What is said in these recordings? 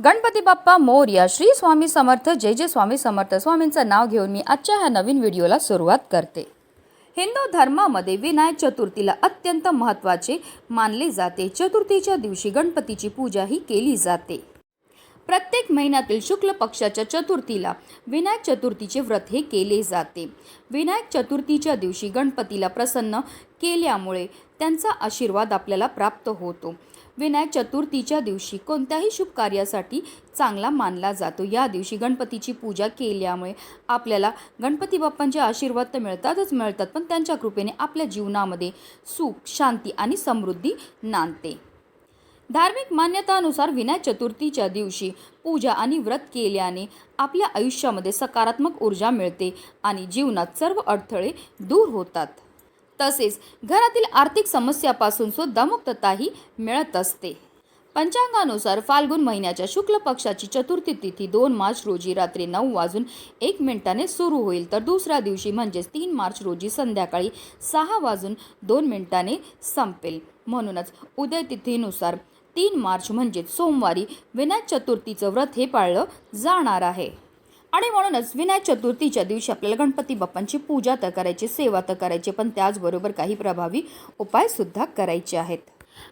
गणपती बाप्पा मोरया श्री स्वामी समर्थ जय जय स्वामी समर्थ स्वामींचं नाव घेऊन मी आजच्या ह्या नवीन व्हिडिओला सुरुवात करते. हिंदू धर्मामध्ये विनायक चतुर्थीला अत्यंत महत्त्वाचे मानले जाते. चतुर्थीच्या दिवशी गणपतीची पूजा ही केली जाते. प्रत्येक महिन्यातील शुक्ल पक्षाच्या चतुर्थीला विनायक चतुर्थीचे व्रत हे केले जाते. विनायक चतुर्थीच्या दिवशी गणपतीला प्रसन्न केल्यामुळे त्यांचा आशीर्वाद आपल्याला प्राप्त होतो. विनायक चतुर्थीच्या दिवशी कोणत्याही शुभ कार्यासाठी चांगला मानला जातो. या दिवशी गणपतीची पूजा केल्यामुळे आपल्याला गणपती बाप्पांचे आशीर्वाद तर मिळतातच मिळतात पण त्यांच्या कृपेने आपल्या जीवनामध्ये सुख शांती आणि समृद्धी नांदते. धार्मिक मान्यतानुसार विनायक चतुर्थीच्या दिवशी पूजा आणि व्रत केल्याने आपल्या आयुष्यामध्ये सकारात्मक ऊर्जा मिळते आणि जीवनात सर्व अडथळे दूर होतात. तसेच घरातील आर्थिक समस्यापासून सुद्धा मुक्तताही मिळत असते. पंचांगानुसार फाल्गुन महिन्याच्या शुक्ल पक्षाची चतुर्थी तिथी दोन मार्च रोजी रात्री नऊ वाजून एक मिनिटाने सुरू होईल. तर दुसऱ्या दिवशी म्हणजेच तीन मार्च रोजी संध्याकाळी सहा वाजून दोन मिनिटाने संपेल. म्हणूनच उदय तिथीनुसार तीन मार्च म्हणजेच सोमवारी विनायक चतुर्थीचं व्रत हे पाळलं जाणार आहे. आणि म्हणूनच विनायक चतुर्थीच्या दिवशी आपल्याला गणपती बाप्पांची पूजा तर करायची सेवा तर करायची पण त्याचबरोबर काही प्रभावी उपायसुद्धा करायचे आहेत.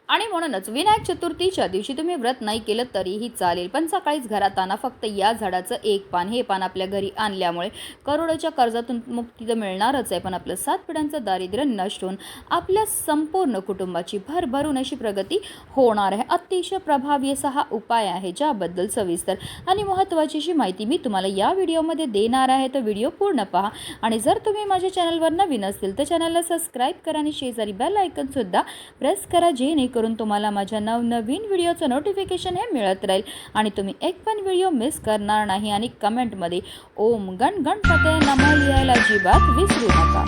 आणि म्हणूनच विनायक चतुर्थीच्या दिवशी तुम्ही व्रत नाही केलं तरीही चालेल. पण सकाळीच घरात आणा फक्त या झाडाचं एक पान हे पान आपल्या घरी आणल्यामुळे करोडोच्या कर्जातून मुक्ती तर मिळणारच आहे. पण आपलं सात पिढ्यांचं दारिद्र्य नष्ट होऊन आपल्या संपूर्ण कुटुंबाची भरभरून अशी प्रगती होणार आहे. अतिशय प्रभावी असा हा उपाय आहे ज्याबद्दल सविस्तर आणि महत्त्वाची अशी माहिती मी तुम्हाला या व्हिडिओमध्ये देणार आहे. तर व्हिडिओ पूर्ण पहा आणि जर तुम्ही माझ्या चॅनलवर नवीन असतील तर चॅनलला सबस्क्राईब करा आणि शेजारी बेल आयकनसुद्धा प्रेस करा जे जेणेकरून तुम्हाला माझ्या नवनवीन व्हिडिओचं नोटिफिकेशन हे मिळत राहील. आणि तुम्ही एक पण व्हिडिओ मिस करणार नाही आणि कमेंटमध्ये ओम गण गणपते नमः लिहायला अजिबात विसरू नका.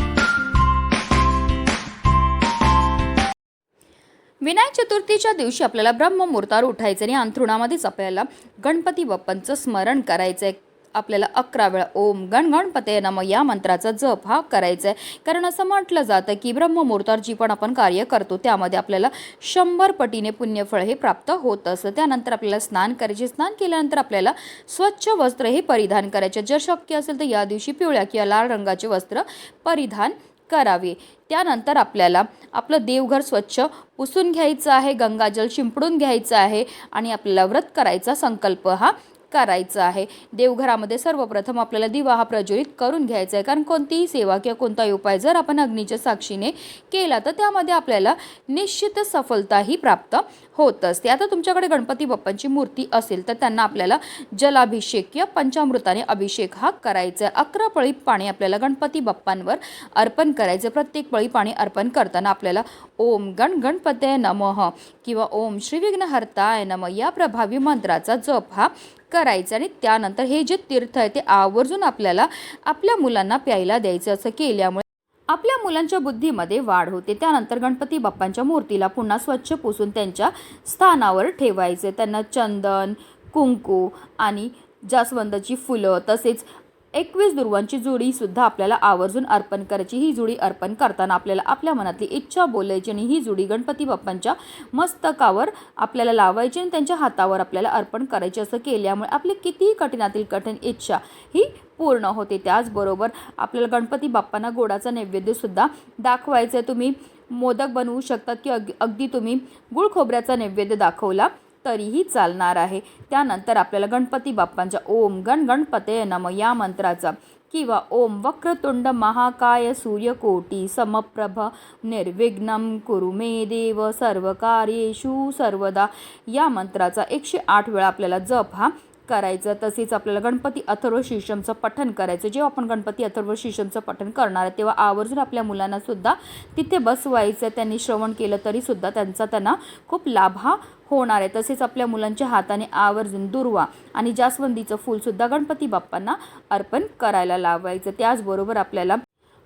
विनायक चतुर्थीच्या दिवशी आपल्याला ब्रह्ममुहूर्तावर उठायचं आणि अंथरुणामध्येच आपल्याला गणपती बाप्पांचं स्मरण करायचं आहे आपल्याला अकरा वेळा ओम गण गणपते नम या मंत्राचा जप हा करायचा आहे कारण असं म्हटलं जातं की ब्रह्ममुहूर्तावर जी पण आपण कार्य करतो त्यामध्ये आपल्याला शंभर पटीने पुण्यफळ हे प्राप्त होत असतं. त्यानंतर आपल्याला स्नान करायचे. स्नान केल्यानंतर आपल्याला स्वच्छ वस्त्र हे परिधान करायचे. जर शक्य असेल तर या दिवशी पिवळ्या किंवा लाल रंगाचे वस्त्र परिधान करावे. त्यानंतर आपल्याला आपलं देवघर स्वच्छ पुसून घ्यायचं आहे गंगाजल शिंपडून घ्यायचं आहे आणि आपल्याला व्रत करायचा संकल्प हा करायचं आहे. देवघरामध्ये सर्वप्रथम आपल्याला दिवा हा प्रज्वलित करून घ्यायचा आहे. कारण कोणतीही सेवा किंवा कोणताही उपाय जर आपण अग्नीच्या साक्षीने केला तर त्यामध्ये आपल्याला निश्चित सफलताही प्राप्त होत असते. आता तुमच्याकडे गणपती बाप्पांची मूर्ती असेल तर त्यांना आपल्याला जलाभिषेक किंवा पंचामृताने अभिषेक हा करायचा आहे. अकरा पळी पाणी आपल्याला गणपती बाप्पांवर अर्पण करायचं प्रत्येक पळी पाणी अर्पण करताना आपल्याला ओम गण गणपते नमः किंवा ओम श्री विघ्नहर्ताय नम या प्रभावी मंत्राचा जप हा करायचं आणि त्यानंतर हे जे तीर्थ आहे ते आवर्जून आपल्याला आपल्या मुलांना प्यायला द्यायचं असं केल्यामुळे आपल्या मुलांच्या बुद्धीमध्ये वाढ होते. त्यानंतर गणपती बाप्पांच्या मूर्तीला पुन्हा स्वच्छ पुसून त्यांच्या स्थानावर ठेवायचे. त्यांना चंदन कुंकू आणि जास्वंदाची फुलं तसेच एकवीस दुर्वांची जुडीसुद्धा आपल्याला आवर्जून अर्पण करायची. ही जुडी अर्पण करताना आपल्याला आपल्या मनातली इच्छा बोलायची आणि ही जुडी गणपती बाप्पांच्या मस्तकावर आपल्याला लावायची आणि त्यांच्या हातावर आपल्याला अर्पण करायची असं केल्यामुळे आपली कितीही कठीणातील कठीण इच्छा ही पूर्ण होते. त्याचबरोबर आपल्याला गणपती बाप्पांना गोडाचा नैवेद्यसुद्धा दाखवायचं आहे तुम्ही मोदक बनवू शकतात की अग अगदी तुम्ही गुळ खोबऱ्याचा नैवेद्य दाखवला. तरीही चालणार आहे. त्यानंतर आपल्याला गणपती बाप्पांच्या ओम गण गणपते नम या मंत्राचा किंवा ओम वक्रतुंड महाकाय सूर्यकोटी समप्रभ निर्विघ्नम कुरु मे देव सर्व कार्येषु सर्वदा या मंत्राचा एकशे आठ वेळा आपल्याला जप हा करायचं तसेच आपल्याला गणपती अथर्व शीर्षमचं पठण करायचं. जेव्हा आपण गणपती अथर्व शीर्षमचं पठण करणार आहे तेव्हा आवर्जून आपल्या मुलांना सुद्धा तिथे बसवायचं त्यांनी श्रवण केलं तरीसुद्धा त्यांचा त्यांना खूप लाभ हा होणार आहे. तसेच आपल्या मुलांच्या हाताने आवर्जून दुर्वा आणि जास्वंदीचं फूलसुद्धा गणपती बाप्पांना अर्पण करायला लावायचं. त्याचबरोबर आपल्याला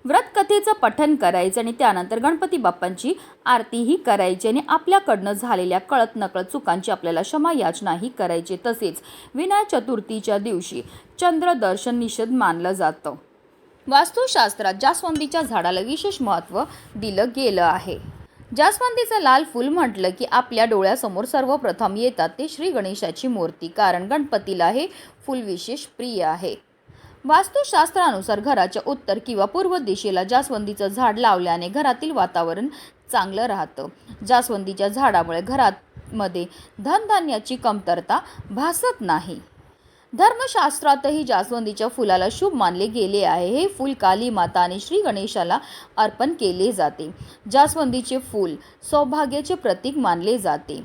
व्रतकथेचं पठन करायचं आणि त्यानंतर गणपती बाप्पांची आरतीही करायची आणि आपल्याकडनं झालेल्या कळत नकळत चुकांची आपल्याला क्षमा याचनाही करायची. तसेच विनायक चतुर्थीच्या दिवशी चंद्रदर्शन निषेध मानलं जातं. वास्तुशास्त्रात जास्वंदीच्या झाडाला विशेष महत्त्व दिलं गेलं आहे. जास्वंदीचं लाल फूल म्हटलं की आपल्या डोळ्यासमोर सर्वप्रथम येतात ते श्री गणेशाची मूर्ती कारण गणपतीला हे फूल विशेष प्रिय आहे. वास्तुशास्त्रानुसार घराच्या उत्तर किंवा पूर्व दिशेला जास्वंदीचं झाड लावल्याने घरातील वातावरण चांगलं राहतं. जास्वंदीच्या झाडामुळे घरामध्ये धनधान्याची कमतरता भासत नाही. धर्मशास्त्रातही जास्वंदीच्या फुलाला शुभ मानले गेले आहे. हे फूल काली माता आणि श्री गणेशाला अर्पण केले जाते. जास्वंदीचे फूल सौभाग्याचे प्रतीक मानले जाते.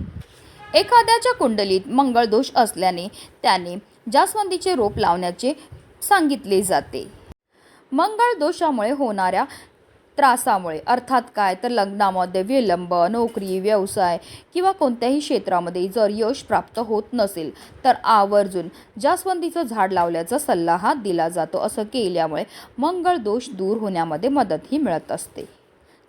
एखाद्याच्या कुंडलीत मंगळ दोष असल्याने त्याने जास्वंदीचे रोप लावण्याचे सांगितले जाते. मंगळ दोषामुळे होणाऱ्या त्रासामुळे अर्थात काय? तर लग्नामध्ये विलंब नोकरी व्यवसाय किंवा कोणत्याही क्षेत्रामध्ये जर यश प्राप्त होत नसेल तर आवर्जून जास्वंदीचं झाड लावल्याचा सल्ला हा दिला जातो. असं केल्यामुळे मंगळ दोष दूर होण्यामध्ये मदतही मिळत असते.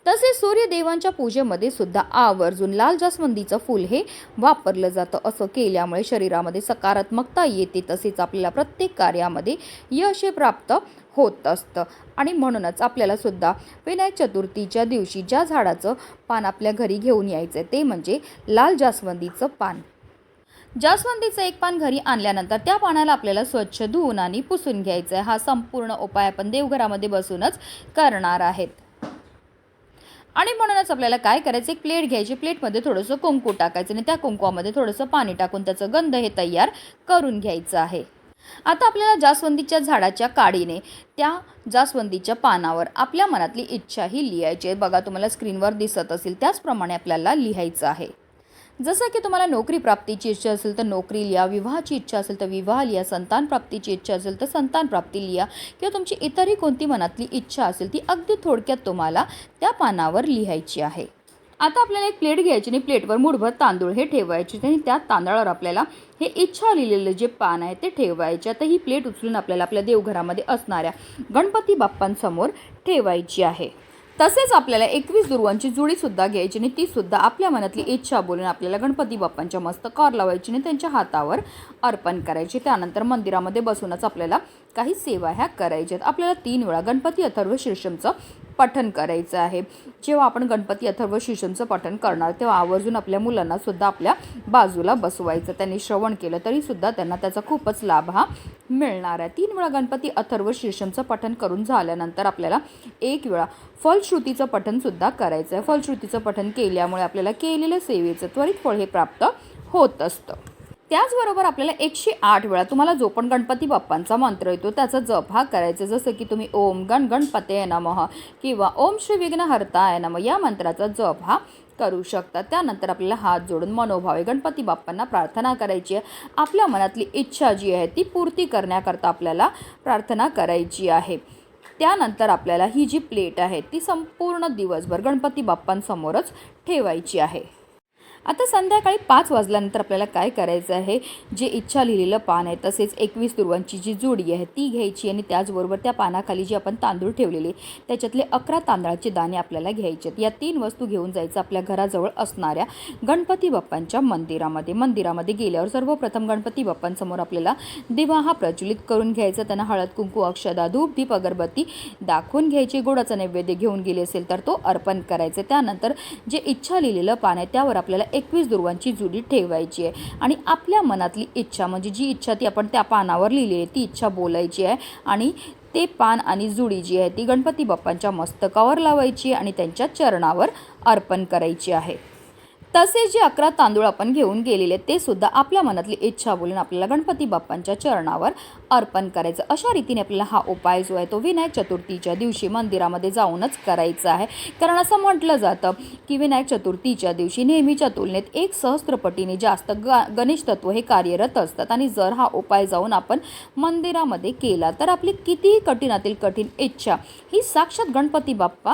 तसेच सूर्यदेवांच्या पूजेमध्ये सुद्धा आवर्जून लाल जास्वंदीचं फूल हे वापरलं जातं. असं केल्यामुळे शरीरामध्ये सकारात्मकता येते. तसेच आपल्याला प्रत्येक कार्यामध्ये यश प्राप्त होत असतं. आणि म्हणूनच आपल्याला सुद्धा विनायक चतुर्थीच्या दिवशी ज्या झाडाचं पान आपल्या घरी घेऊन यायचं ते म्हणजे लाल जास्वंदीचं पान. जास्वंदीचं एक पान घरी आणल्यानंतर त्या पानाला आपल्याला स्वच्छ धुवून आणि पुसून घ्यायचं आहे हा संपूर्ण उपाय आपण देवघरामध्ये बसूनच करणार आहेत. आणि म्हणूनच आपल्याला काय करायचं? एक प्लेट घ्यायची. प्लेटमध्ये थोडंसं कुंकू टाकायचं आणि त्या कुंकवामध्ये थोडंसं पाणी टाकून त्याचं गंध हे तयार करून घ्यायचं आहे. आता आपल्याला जास्वंदीच्या झाडाच्या काडीने त्या जास्वंदीच्या पानावर आपल्या मनातली इच्छा ही लिहायची आहे. बघा तुम्हाला स्क्रीनवर दिसत असेल त्याचप्रमाणे आपल्याला लिहायचं आहे. जसं की तुम्हाला नोकरी प्राप्तीची इच्छा असेल तर नोकरी लिहा विवाहाची इच्छा असेल तर विवाह लिहा संतान प्राप्तीची इच्छा असेल तर संतान प्राप्ती लिहा किंवा तुमची इतरही कोणती मनातली इच्छा असेल ती अगदी थोडक्यात तुम्हाला त्या पानावर लिहायची आहे. आता आपल्याला एक प्लेट घ्यायची आणि प्लेटवर मुठभर तांदूळ हे ठेवायचे आणि त्या तांदळावर आपल्याला हे इच्छा लिहिलेलं जे पान आहे ते ठेवायचे. आता ही प्लेट उचलून आपल्याला आपल्या देवघरामध्ये असणाऱ्या गणपती बाप्पांसमोर ठेवायची आहे. तसेच आपल्याला एकवीस दुर्वांची जुडीसुद्धा घ्यायची आणि तीसुद्धा आपल्या मनातली इच्छा बोलून आपल्याला गणपती बाप्पांच्या मस्तकावर लावायची आणि त्यांच्या हातावर अर्पण करायची. त्यानंतर मंदिरामध्ये बसूनच आपल्याला काही सेवा ह्या करायच्या आहेत आपल्याला तीन वेळा गणपती अथर्व शीर्षमचं पठण करायचं आहे. जेव्हा आपण गणपती अथर्व शीर्षमचं पठण करणार तेव्हा आवर्जून आपल्या मुलांना सुद्धा आपल्या बाजूला बसवायचं. त्यांनी श्रवण केलं तरीसुद्धा त्यांना त्याचा खूपच लाभ हा मिळणार आहे. तीन वेळा गणपती अथर्व शीर्षमचं पठण करून झाल्यानंतर आपल्याला एक वेळा फलश्रुतीचं पठनसुद्धा करायचं आहे. फलश्रुतीचं पठण केल्यामुळे आपल्याला केलेल्या सेवेचं त्वरित फळ हे प्राप्त होत असतं. त्याचबरोबर आपल्याला एकशे आठ वेळा तुम्हाला जो पण गणपती बाप्पांचा मंत्र येतो त्याचा जप हा करायचा. जसं की तुम्ही ओम गण गणपते नमः किंवा ओम श्री विघ्नहर्ताय नम या मंत्राचा जप हा करू शकता. त्यानंतर आपल्याला हात जोडून मनोभावे गणपती बाप्पांना प्रार्थना करायची आहे. आपल्या मनातली इच्छा जी आहे ती पूर्ती करण्याकरता आपल्याला प्रार्थना करायची आहे. त्यानंतर आपल्याला ही जी प्लेट आहे ती संपूर्ण दिवसभर गणपती बाप्पांसमोरच ठेवायची आहे. आता संध्याकाळी पाच वाजल्यानंतर आपल्याला काय करायचं आहे? जे इच्छा लिहिलेलं पान आहे तसेच एकवीस दुर्वांची जी जोडी आहे ती घ्यायची आणि त्याचबरोबर त्या पानाखाली जी आपण तांदूळ ठेवलेले त्याच्यातले अकरा तांदळाचे दाणे आपल्याला घ्यायचे आहेत. या तीन वस्तू घेऊन जायचं आपल्या घराजवळ असणाऱ्या गणपती बाप्पांच्या मंदिरामध्ये. मंदिरामध्ये गेल्यावर सर्वप्रथम गणपती बाप्पांसमोर आपल्याला दिवा हा प्रज्वलित करून घ्यायचा. त्यांना हळद कुंकू अक्षदा धूप दीप अगरबत्ती दाखवून घ्यायची. गोडाचा नैवेद्य घेऊन गेले असेल तर तो अर्पण करायचा. त्यानंतर जे इच्छा लिहिलेलं पान आहे त्यावर आपल्याला एकवीस दुर्वांची जुडी ठेवायची आहे. आणि आपल्या मनातली इच्छा म्हणजे जी इच्छा ती आपण त्या पानावर लिहिली आहे ती इच्छा बोलायची आहे. आणि ते पान आणि जुडी जी आहे ती गणपती बाप्पांच्या मस्तकावर लावायची आणि त्यांच्या चरणावर अर्पण करायची आहे. तसेच जे अकरा तांदूळ आपण घेऊन गेलेले ते सुद्धा आपल्या मनातली इच्छा बोलून आपल्याला गणपती बाप्पांच्या चरणावर अर्पण करायचं. अशा रीतीने आपल्याला हा उपाय जो आहे तो विनायक चतुर्थीच्या दिवशी मंदिरामध्ये जाऊनच करायचा आहे. कारण असं म्हटलं जातं की विनायक चतुर्थीच्या दिवशी नेहमीच्या तुलनेत एक सहस्त्रपटीने जास्त ग गणेश तत्व हे कार्यरत असतात आणि जर हा उपाय जाऊन आपण मंदिरामध्ये केला तर आपली कितीही कठीणातील कठीण इच्छा ही साक्षात गणपती बाप्पा